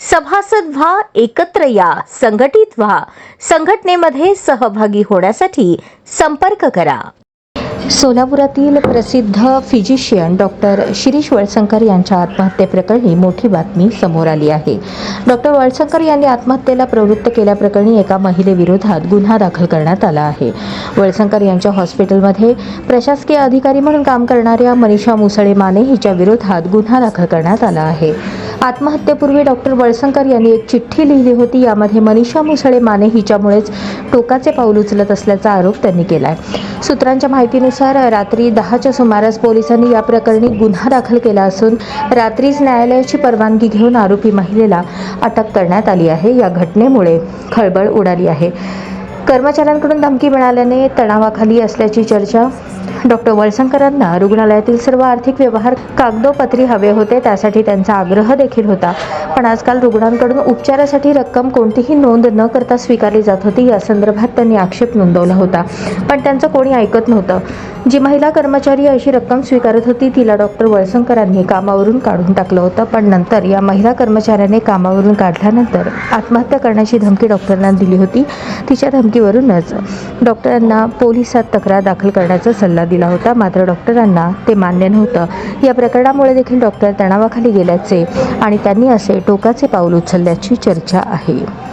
सभासद व्हा एकत्र या संघटित व्हा. संघटनेमध्ये सहभागी होण्यासाठी संपर्क करा. सोलापुरातील प्रसिद्ध फिजिशियन डॉक्टर शिरीष वळसंकर यांच्या आत्महत्येप्रकरणी मोठी बातमी समोर आली आहे. डॉक्टर वळसंकर यांनी आत्महत्येला प्रवृत्त केल्याप्रकरणी एका महिलेविरोधात गुन्हा दाखल करण्यात आला आहे. वळसंकर यांच्या हॉस्पिटलमध्ये प्रशासकीय अधिकारी म्हणून काम करणाऱ्या मनीषा मुसळे माने हिच्या विरोधात गुन्हा दाखल करण्यात आला आहे. आत्महत्येपूर्वी डॉक्टर वळसंकर यांनी एक चिठ्ठी लिहिली होती. यामध्ये मनीषा मुसळे माने हिच्यामुळेच टोकाचे पाऊल उचलत असल्याचा आरोप त्यांनी केला आहे सूत्रांच्या माहितीनुसार रात्री दहाच्या सुमारास पोलिसांनी या प्रकरणी गुन्हा दाखल केला असून रात्रीच न्यायालयाची परवानगी घेऊन आरोपी महिलेला अटक करण्यात आली आहे. या घटनेमुळे खळबळ उडाली आहे. कर्मचाऱ्यांकडून धमकी मिळाल्याने तणावाखाली असल्याची चर्चा डॉक्टर वळसंकरांना रुग्णालयातील सर्व आर्थिक व्यवहार कागदोपत्री हवे होते त्यासाठी त्यांचा आग्रह देखील होता. पण आजकाल रुग्णांकडून उपचारासाठी रक्कम कोणतीही नोंद न करता स्वीकारली जात होती या संदर्भात त्यांनी आक्षेप नोंदवला होता. पण त्यांचं कोणी ऐकत नव्हतं. जी महिला कर्मचारी अशी रक्कम स्वीकारत होती तिला डॉक्टर वळसंकरांनी कामावरून काढून टाकलं होतं. पण नंतर या महिला कर्मचाऱ्याने कामावरून काढल्यानंतर आत्महत्या करण्याची धमकी डॉक्टरांना दिली होती. तिच्या धमकीवरूनच डॉक्टरांना पोलिसात तक्रार दाखल करण्याचा सल्ला दिला होता. मात्र डॉक्टरांना ते मान्य नव्हतं. या प्रकरणामुळे देखील डॉक्टर तणावाखाली गेल्याचे आणि त्यांनी असे टोकाचे पाऊल उचलल्याची चर्चा आहे.